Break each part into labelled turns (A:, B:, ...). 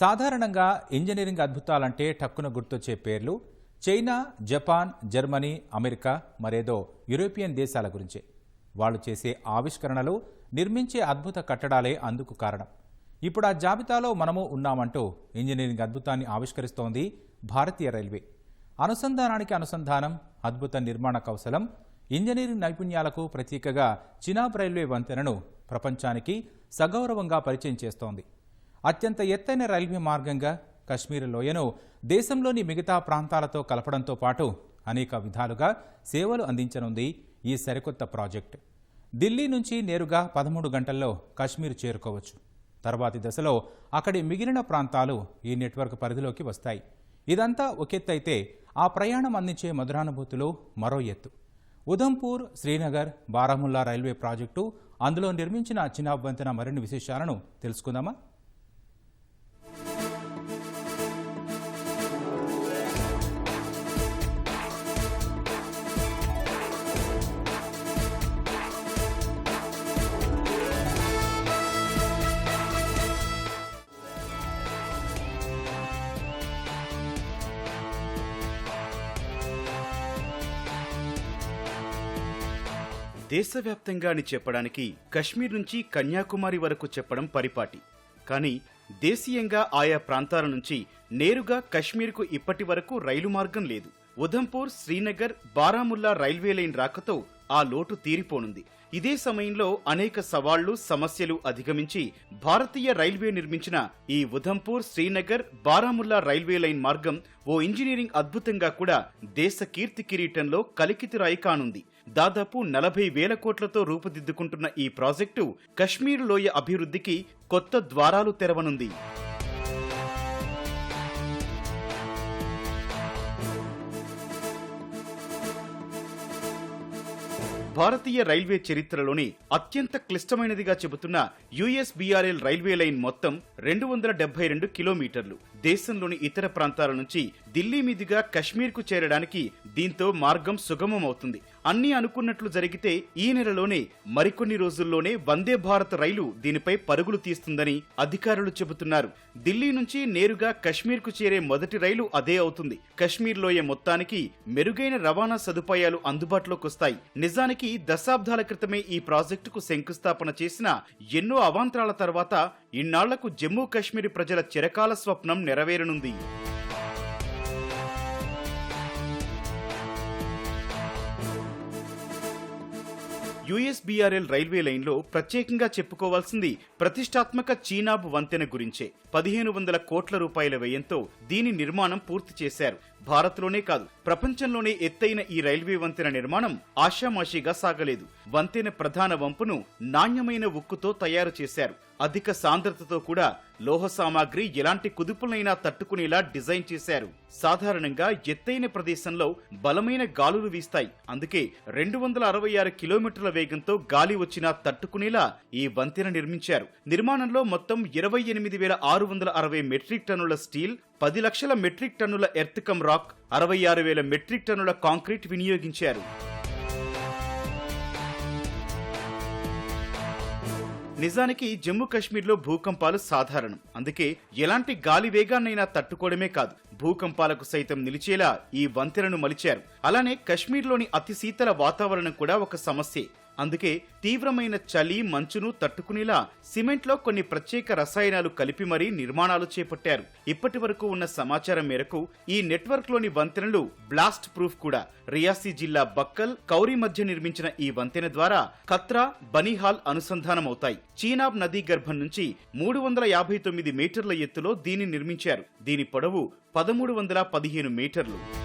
A: సాధారణంగా ఇంజనీరింగ్ అద్భుతాలంటే టక్కున గుర్తొచ్చే పేర్లు చైనా జపాన్ జర్మనీ అమెరికా మరేదో యూరోపియన్ దేశాల గురించే. వాళ్ళు చేసే ఆవిష్కరణలు నిర్మించే అద్భుత కట్టడాలే అందుకు కారణం. ఇప్పుడు ఆ జాబితాలో మనము ఉన్నామంటూ ఇంజనీరింగ్ అద్భుతాన్ని ఆవిష్కరిస్తోంది భారతీయ రైల్వే. అనుసంధానానికి అనుసంధానం అద్భుత నిర్మాణ కౌశలం ఇంజనీరింగ్ నైపుణ్యాలకు ప్రతీకగా చినాబ్ రైల్వే వంతెనను ప్రపంచానికి సగౌరవంగా పరిచయం చేస్తోంది. అత్యంత ఎత్తైన రైల్వే మార్గంగా కశ్మీర్ లోయను దేశంలోని మిగతా ప్రాంతాలతో కలపడంతో పాటు అనేక విధాలుగా సేవలు అందించనుంది ఈ సరికొత్త ప్రాజెక్ట్. ఢిల్లీ నుంచి నేరుగా పదమూడు గంటల్లో కశ్మీర్ చేరుకోవచ్చు. తర్వాతి దశలో అక్కడి మిగిలిన ప్రాంతాలు ఈ నెట్వర్క్ పరిధిలోకి వస్తాయి. ఇదంతా ఒకెత్తైతే ఆ ప్రయాణం అందించే మధురానుభూతులు మరో ఎత్తు. ఉధంపూర్ శ్రీనగర్ బారాముల్లా రైల్వే ప్రాజెక్టు అందులో నిర్మించిన చినాబ్ వంతెన మరిన్ని విశేషాలను తెలుసుకుందామా?
B: దేశవ్యాప్తంగా అని చెప్పడానికి కశ్మీర్ నుంచి కన్యాకుమారి వరకు చెప్పడం పరిపాటి. కానీ దేశీయంగా ఆయా ప్రాంతాల నుంచి నేరుగా కశ్మీర్కు ఇప్పటి వరకు రైలు మార్గం లేదు. ఉధంపూర్ శ్రీనగర్ బారాముల్లా రైల్వే లైన్ రాకతో ఆ లోటు తీరిపోనుంది. ఇదే సమయంలో అనేక సవాళ్ళు సమస్యలు అధిగమించి భారతీయ రైల్వే నిర్మించిన ఈ ఉధంపూర్ శ్రీనగర్ బారాముల్లా రైల్వే లైన్ మార్గం ఓ ఇంజనీరింగ్ అద్భుతంగా కూడా దేశ కీర్తి కిరీటంలో కలికితిరాయి కానుంది. దాదాపు నలభై వేల కోట్లతో రూపుదిద్దుకుంటున్న ఈ ప్రాజెక్టు కశ్మీర్ లోయ అభివృద్ధికి కొత్త ద్వారాలు తెరవనుంది. భారతీయ రైల్వే చరిత్రలోని అత్యంత క్లిష్టమైనదిగా చెబుతున్న యుఎస్బిఆర్ఎల్ రైల్వే లైన్ మొత్తం రెండు వందల డెబ్బై రెండు కిలోమీటర్లు. దేశంలోని ఇతర ప్రాంతాల నుంచి ఢిల్లీ మీదుగా కశ్మీర్కు చేరడానికి దీంతో మార్గం సుగమం అవుతుంది అన్నీ అనుకున్నట్లు జరిగితే ఈ నెలలోనే మరికొన్ని రోజుల్లోనే వందే భారత్ రైలు దీనిపై పరుగులు తీస్తుందని అధికారులు చెబుతున్నారు. ఢిల్లీ నుంచి నేరుగా కశ్మీర్కు చేరే మొదటి రైలు అదే అవుతుంది. కశ్మీర్ లోయ మొత్తానికి మెరుగైన రవాణా సదుపాయాలు అందుబాటులోకి వస్తాయి. నిజానికి దశాబ్దాల క్రితమే ఈ ప్రాజెక్టుకు శంకుస్థాపన చేసిన ఎన్నో అవాంతరాల తర్వాత ఇన్నాళ్ళకు జమ్మూ కాశ్మీర్ ప్రజల చిరకాల స్వప్నం నెరవేరనుంది. యుఎస్బిఆర్ఎల్ రైల్వే లైన్లో ప్రత్యేకంగా చెప్పుకోవాల్సింది ప్రతిష్టాత్మక చీనాబ్ వంతెన గురించే పదిహేను వందల కోట్ల రూపాయల వ్యయంతో దీని నిర్మాణం పూర్తి చేశారు. భారత్లోనే కాదు ప్రపంచంలోనే ఎత్తైన ఈ రైల్వే వంతెన నిర్మాణం ఆషామాషీగా సాగలేదు. వంతెన ప్రధాన వంపును నాణ్యమైన ఉక్కుతో తయారు చేశారు. అధిక సాంద్రతతో కూడా లోహ సామాగ్రి ఎలాంటి కుదుపులైనా తట్టుకునేలా డిజైన్ చేశారు. సాధారణంగా ఎత్తైన ప్రదేశంలో బలమైన గాలులు వీస్తాయి. అందుకే రెండు వందల అరవై ఆరు కిలోమీటర్ల వేగంతో గాలి వచ్చినా తట్టుకునేలా ఈ వంతెన నిర్మించారు. నిర్మాణంలో మొత్తం ఇరవై ఎనిమిది వేల ఆరు వందల అరవై మెట్రిక్ టన్నుల స్టీల్ పది లక్షల మెట్రిక్ టన్నుల ఎర్త్కమ్ రాక్ అరవై ఆరు వేల మెట్రిక్ టన్నుల కాంక్రీట్ వినియోగించారు. నిజానికి జమ్మూ కాశ్మీర్లో భూకంపాలు సాధారణం. అందుకే ఎలాంటి గాలి వేగాన్నైనా తట్టుకోవడమే కాదు భూకంపాలకు సైతం నిలిచేలా ఈ వంతెనను మలిచారు. అలానే కశ్మీర్లోని అతి శీతల వాతావరణం కూడా ఒక సమస్యే. అందుకే తీవ్రమైన చలి మంచును తట్టుకునేలా సిమెంట్లో కొన్ని ప్రత్యేక రసాయనాలు కలిపి మరీ నిర్మాణాలు చేపట్టారు. ఇప్పటి వరకు ఉన్న సమాచారం మేరకు ఈ నెట్వర్క్లోని వంతెనలు బ్లాస్ట్ ప్రూఫ్ కూడా. రియాసీ జిల్లా బక్కల్ కౌరీ మధ్య నిర్మించిన ఈ వంతెన ద్వారా ఖత్రా బనీహాల్ అనుసంధానమవుతాయి. చీనాబ్ నదీ గర్భం నుంచి మూడు వందల యాభై తొమ్మిది మీటర్ల ఎత్తులో దీన్ని నిర్మించారు. దీని పొడవు పదమూడు వందల పదిహేను మీటర్లు.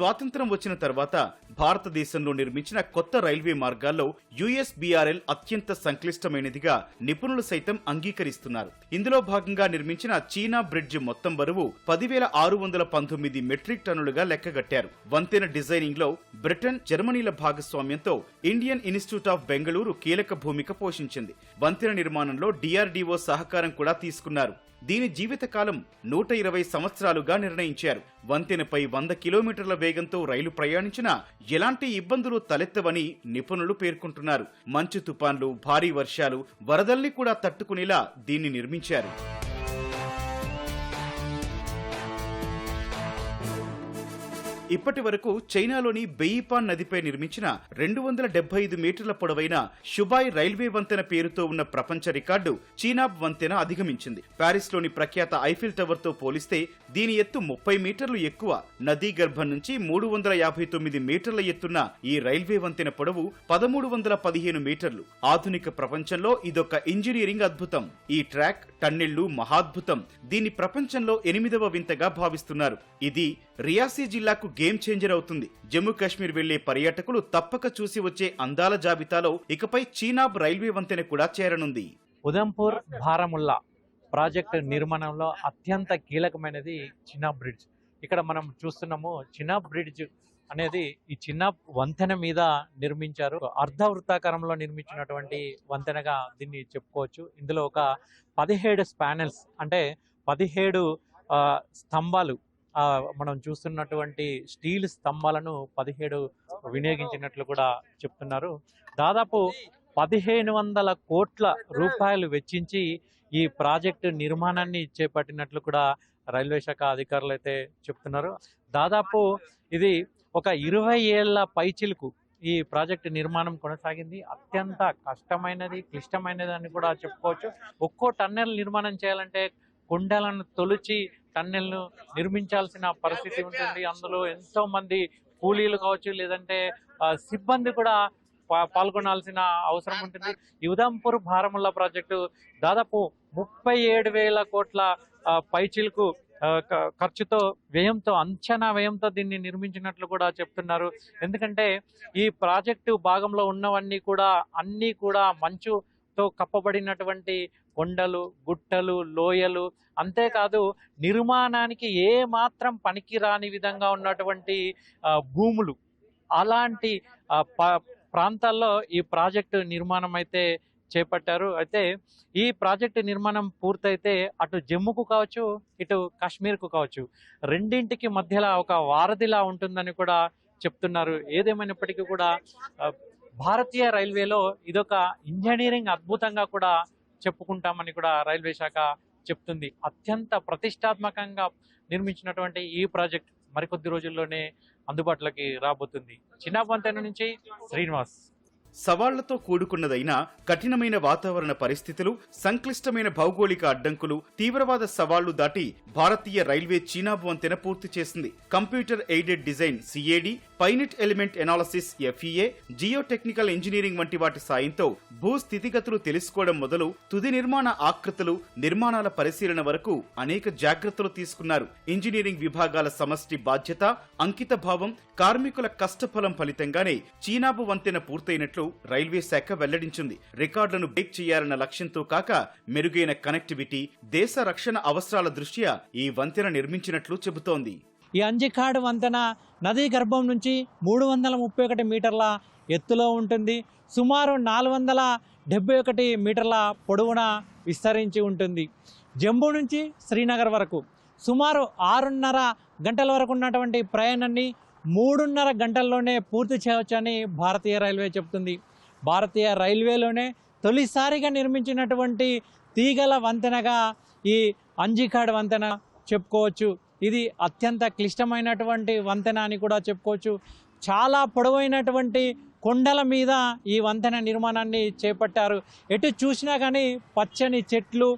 B: స్వాతంత్రం వచ్చిన తర్వాత భారతదేశంలో నిర్మించిన కొత్త రైల్వే మార్గాల్లో యుఎస్బిఆర్ఎల్ అత్యంత సంక్లిష్టమైనదిగా నిపుణులు సైతం అంగీకరిస్తున్నారు. ఇందులో భాగంగా నిర్మించిన చీనా బ్రిడ్జ్ మొత్తం బరువు పదివేల ఆరు వందల పంతొమ్మిది మెట్రిక్ టన్నులుగా లెక్కగట్టారు. వంతెన డిజైనింగ్లో బ్రిటన్ జర్మనీల భాగస్వామ్యంతో ఇండియన్ ఇన్స్టిట్యూట్ ఆఫ్ బెంగళూరు కీలక భూమిక పోషించింది. వంతెన నిర్మాణంలో డిఆర్డీఓ సహకారం కూడా తీసుకున్నారు. దీని జీవితకాలం నూట ఇరవై సంవత్సరాలుగా నిర్ణయించారు. వంతెనపై వంద కిలోమీటర్ల వేగంతో రైలు ప్రయాణించినా ఎలాంటి ఇబ్బందులు తలెత్తవని నిపుణులు పేర్కొంటున్నారు. మంచు తుపాన్లు భారీ వర్షాలు వరదల్ని కూడా తట్టుకునేలా దీన్ని నిర్మించారు. ఇప్పటి వరకు చైనాలోని బెయిపాన్ నదిపై నిర్మించిన రెండు వందల డెబ్బై ఐదు మీటర్ల పొడవైన షుబాయ్ రైల్వే వంతెన పేరుతో ఉన్న ప్రపంచ రికార్డు చీనాబ్ వంతెన అధిగమించింది. ప్యారిస్లోని ప్రఖ్యాత ఐఫిల్ టవర్తో పోలిస్తే దీని ఎత్తు ముప్పై మీటర్లు ఎక్కువ. నదీ గర్భం నుంచి మూడు వందల యాభై తొమ్మిది మీటర్ల ఎత్తున్న ఈ రైల్వే వంతెన పొడవు పదమూడు వందల పదిహేను మీటర్లు. ఆధునిక ప్రపంచంలో ఇదొక ఇంజనీరింగ్ అద్భుతం. ఈ ట్రాక్ టన్నెళ్ళు మహాద్భుతం. దీన్ని ప్రపంచంలో ఎనిమిదవ వింతగా భావిస్తున్నారు. ఇది రియాసీ జిల్లాకు గేమ్ చేంజర్ అవుతుంది. జమ్మూ కాశ్మీర్ వెళ్ళే పర్యాటకులు తప్పక చూసి వచ్చే అందాల జాబితాలో ఇకపై చీనాబ్ రైల్వే వంతెన కూడా చేరనుంది.
C: ఉదంపూర్ భారముల్లా ప్రాజెక్ట్ నిర్మాణంలో అత్యంత కీలకమైనది చిన్న బ్రిడ్జ్. ఇక్కడ మనం చూస్తున్నాము చిన్న బ్రిడ్జ్ అనేది ఈ చిన్న వంతెన మీద నిర్మించారు. అర్ధ వృత్తాకారంలో నిర్మించినటువంటి వంతెనగా దీన్ని చెప్పుకోవచ్చు. ఇందులో ఒక పదిహేడు స్పానల్స్ అంటే పదిహేడు స్తంభాలు మనం చూస్తున్నటువంటి స్టీల్ స్తంభాలను పదిహేడు వినియోగించినట్లు కూడా చెప్తున్నారు. దాదాపు పదిహేను వందల కోట్ల రూపాయలు వెచ్చించి ఈ ప్రాజెక్టు నిర్మాణాన్ని చేపట్టినట్లు కూడా రైల్వే శాఖ అధికారులు అయితే చెప్తున్నారు. దాదాపు ఇది ఒక ఇరవై ఏళ్ళ పైచిలుకు ఈ ప్రాజెక్టు నిర్మాణం కొనసాగింది. అత్యంత కష్టమైనది క్లిష్టమైనది అని కూడా చెప్పుకోవచ్చు. ఒక్కో టన్నెల్ నిర్మాణం చేయాలంటే కుండలను తొలిచి టన్నెల్ను నిర్మించాల్సిన పరిస్థితి ఉంటుంది. అందులో ఎంతో మంది కూలీలు కావచ్చు లేదంటే సిబ్బంది కూడా పాల్గొనాల్సిన అవసరం ఉంటుంది. ఈ ఉదంపూర్ భారముల్లా ప్రాజెక్టు దాదాపు ముప్పై ఏడు వేల కోట్ల పైచీలకు పైచిలకు ఖర్చుతో వ్యయంతో అంచనా వ్యయంతో దీన్ని నిర్మించినట్లు కూడా చెప్తున్నారు. ఎందుకంటే ఈ ప్రాజెక్టు భాగంలో ఉన్నవన్నీ కూడా అన్నీ కూడా మంచుతో కప్పబడినటువంటి కొండలు గుట్టలు లోయలు అంతేకాదు నిర్మాణానికి ఏ మాత్రం పనికిరాని విధంగా ఉన్నటువంటి భూములు. అలాంటి ప్రాంతాల్లో ఈ ప్రాజెక్టు నిర్మాణం అయితే చేపట్టారు. అయితే ఈ ప్రాజెక్టు నిర్మాణం పూర్తయితే అటు జమ్మూకు కావచ్చు ఇటు కాశ్మీర్కు కావచ్చు రెండింటికి మధ్యలో ఒక వారధిలా ఉంటుందని కూడా చెప్తున్నారు. ఏదేమైనప్పటికీ కూడా భారతీయ రైల్వేలో ఇదొక ఇంజనీరింగ్ అద్భుతంగా కూడా చెప్పుకుంటామని కూడా రైల్వే శాఖ చెప్తుంది. అత్యంత ప్రతిష్టాత్మకంగా నిర్మించినటువంటి ఈ ప్రాజెక్ట్ మరికొద్ది రోజుల్లోనే అందుబాటులోకి రాబోతుంది. చిన్నపంతైన నుంచి శ్రీనివాస్.
B: సవాళ్ళతో కూడుకున్నదైనా కఠినమైన వాతావరణ పరిస్థితులు సంక్లిష్టమైన భౌగోళిక అడ్డంకులు తీవ్రవాద సవాళ్ళు దాటి భారతీయ రైల్వే చీనాబ్ వంతెన పూర్తి చేసింది. Computer aided design CAD finite element analysis FEA geotechnical engineering వంటి వాటి సాయంతో భూ స్థితిగతులు తెలుసుకోవడం మొదలు తుది నిర్మాణ ఆకృతులు నిర్మాణాల పరిశీలన వరకు అనేక జాగ్రత్తలు తీసుకున్నారు. ఇంజనీరింగ్ విభాగాల సమష్టి బాధ్యత అంకిత భావం కార్మికుల కష్టఫలం ఫలితంగానే చీనాబు వంతెన పూర్తయినట్లు రైల్వే శాఖ వెల్లడించింది. రికార్డులను బ్రేక్ చేయాలన్న లక్ష్యంతో కాక మెరుగైన కనెక్టివిటీ దేశ రక్షణ అవసరాల దృష్ట్యా ఈ వంతెన నిర్మించినట్లు చెబుతోంది.
C: ఈ అంజికాడు వంతెన నదీ గర్భం నుంచి మూడు వందల ముప్పై ఒకటి మీటర్ల ఎత్తులో ఉంటుంది. సుమారు నాలుగు వందల డెబ్బై ఒకటి మీటర్ల పొడవున విస్తరించి ఉంటుంది. జమ్మూ నుంచి శ్రీనగర్ వరకు సుమారు ఆరున్నర గంటల వరకు ఉన్నటువంటి ప్రయాణాన్ని మూడున్నర గంటల్లోనే పూర్తి చేయవచ్చని భారతీయ రైల్వే చెప్తుంది. భారతీయ రైల్వేలోనే తొలిసారిగా నిర్మించినటువంటి తీగల వంతెనగా ఈ అంజికాడ్ వంతెన చెప్పుకోవచ్చు. ఇది అత్యంత క్లిష్టమైనటువంటి వంతెన అని కూడా చెప్పుకోవచ్చు. చాలా పొడవైనటువంటి కొండల మీద ఈ వంతెన నిర్మాణాన్ని చేపట్టారు. ఎటు చూసినా కానీ పచ్చని చెట్లు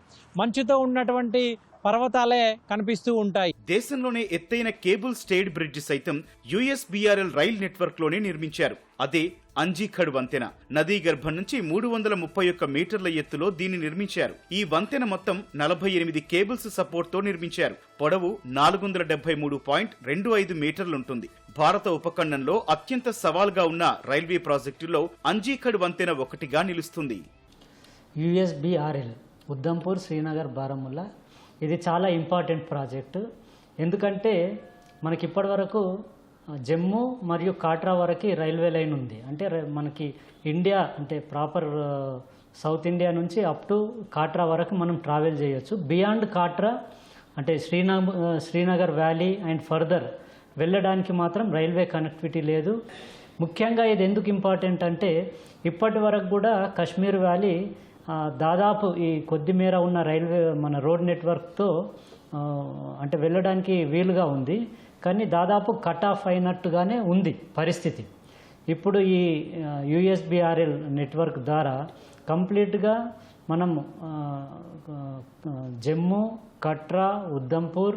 C: మంచుతో ఉన్నటువంటి పర్వతాలే కనిపిస్తూ ఉంటాయి.
B: దేశంలోనే ఎత్తైన కేబుల్ స్టేడ్ బ్రిడ్జ్ సైతం యుఎస్బిఆర్ఎల్ రైల్ నెట్వర్క్లోనే నిర్మించారు. అదే అంజీఖడ్ వంతెన. నదీ గర్భం నుంచి మూడు వందల ముప్పై ఒక్క మీటర్ల ఎత్తులో దీన్ని నిర్మించారు. ఈ వంతెన మొత్తం నలభై ఎనిమిది కేబుల్స్ సపోర్ట్తో నిర్మించారు. పొడవు నాలుగు వందల డెబ్బై మూడు పాయింట్ రెండు ఐదు మీటర్లుంటుంది. భారత ఉపఖండంలో అత్యంత సవాల్గా ఉన్న రైల్వే ప్రాజెక్టులో అంజీఖడ్ వంతెన ఒకటిగా నిలుస్తుంది.
D: యుఎస్బిఆర్ఎల్ ఉద్దంపూర్ శ్రీనగర్ బారాముల్లా. ఇది చాలా ఇంపార్టెంట్ ప్రాజెక్టు. ఎందుకంటే మనకి ఇప్పటివరకు వరకు జమ్మూ మరియు కాట్రా వరకు రైల్వే లైన్ ఉంది. అంటే మనకి ఇండియా అంటే ప్రాపర్ సౌత్ ఇండియా నుంచి అప్ టు కాట్రా వరకు మనం ట్రావెల్ చేయొచ్చు. బియాండ్ కాట్రా అంటే Srinagar Srinagar valley and further వెళ్ళడానికి మాత్రం రైల్వే కనెక్టివిటీ లేదు. ముఖ్యంగా ఇది ఎందుకు ఇంపార్టెంట్ అంటే ఇప్పటి వరకు కూడా కాశ్మీర్ వ్యాలీ దాదాపు ఈ కొద్ది మేర ఉన్న రైల్వే మన రోడ్ నెట్వర్క్తో అంటే వెళ్ళడానికి వీలుగా ఉంది. కానీ దాదాపు కట్ ఆఫ్ అయినట్టుగానే ఉంది పరిస్థితి. ఇప్పుడు ఈ యుఎస్బిఆర్ఎల్ నెట్వర్క్ ద్వారా కంప్లీట్గా మనం జమ్మూ కట్రా ఉద్దంపూర్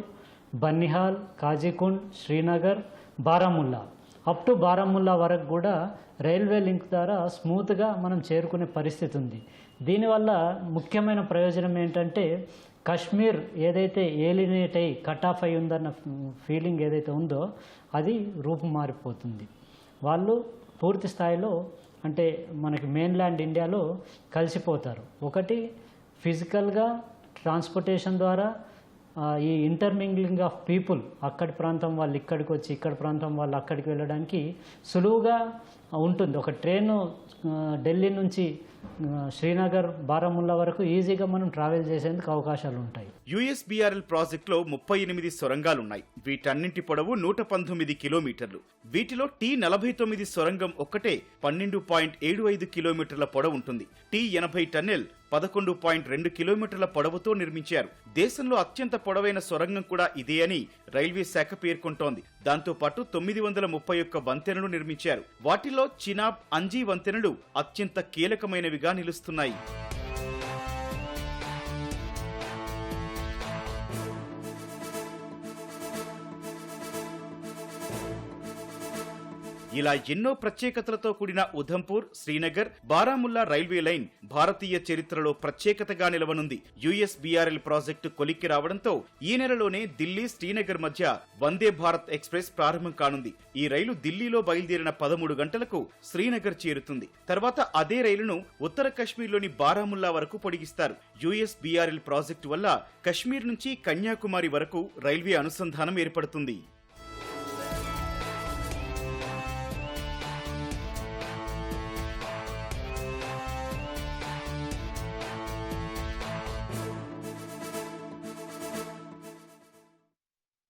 D: బన్నిహాల్ కాజీకుండ్ శ్రీనగర్ బారాముల్లా. అప్ టు బారాముల్లా వరకు కూడా రైల్వే లింక్ ద్వారా స్మూత్గా మనం చేరుకునే పరిస్థితి ఉంది. దీనివల్ల ముఖ్యమైన ప్రయోజనం ఏంటంటే కాశ్మీర్ ఏదైతే ఏలినేట్ అయి కట్ ఆఫ్ అయి ఉందన్న ఫీలింగ్ ఏదైతే ఉందో అది రూపు మారిపోతుంది. వాళ్ళు పూర్తి స్థాయిలో అంటే మనకి మెయిన్ల్యాండ్ ఇండియాలో కలిసిపోతారు. ఒకటి ఫిజికల్గా ట్రాన్స్పోర్టేషన్ ద్వారా ఈ ఇంటర్మింగ్లింగ్ ఆఫ్ పీపుల్ అక్కడి ప్రాంతం వాళ్ళు ఇక్కడికి వచ్చి ఇక్కడ ప్రాంతం వాళ్ళు అక్కడికి వెళ్ళడానికి సులువుగా ఉంటుంది. ఒక ట్రైను ఢిల్లీ నుంచి శ్రీనగర్ బారాముల్లా వరకు ఈజీగా మనం ట్రావెల్ చేసేందుకు అవకాశాలు ఉంటాయి.
B: యుఎస్బిఆర్ఎల్ ప్రాజెక్టులో ముప్పై ఎనిమిది సొరంగాలున్నాయి. వీటన్నింటి పొడవు నూట పంతొమ్మిది కిలోమీటర్లు. వీటిలో టీ నలభై తొమ్మిది సొరంగం ఒక్కటే పన్నెండు పాయింట్ ఏడు ఐదు కిలోమీటర్ల పొడవు ఉంటుంది. టీ ఎనభై టన్నెల్ పదకొండు పాయింట్ రెండు కిలోమీటర్ల పొడవుతో నిర్మించారు. దేశంలో అత్యంత పొడవైన సొరంగం కూడా ఇదే అని రైల్వే శాఖ పేర్కొంటోంది. దాంతో పాటు తొమ్మిది వందల ముప్పై ఒక్క వంతెనలు నిర్మించారు. వాటిలో చినాబ్ అంజీ వంతెనలు అత్యంత కీలకమైనవిగా నిలుస్తున్నాయి. ఇలా ఎన్నో ప్రత్యేకతలతో కూడిన ఉధంపూర్ శ్రీనగర్ బారాముల్లా రైల్వే లైన్ భారతీయ చరిత్రలో ప్రత్యేకతగా నిలవనుంది. యుఎస్బిఆర్ఎల్ ప్రాజెక్టు కొలిక్కి రావడంతో ఈ నెలలోనే ఢిల్లీ శ్రీనగర్ మధ్య వందే భారత్ ఎక్స్ప్రెస్ ప్రారంభం కానుంది. ఈ రైలు ఢిల్లీలో బయలుదేరిన పదమూడు గంటలకు శ్రీనగర్ చేరుతుంది. తర్వాత అదే రైలును ఉత్తర కశ్మీర్లోని బారాముల్లా వరకు పొడిగిస్తారు. యుఎస్బిఆర్ఎల్ ప్రాజెక్టు వల్ల కశ్మీర్ నుంచి కన్యాకుమారి వరకు రైల్వే అనుసంధానం ఏర్పడుతుంది.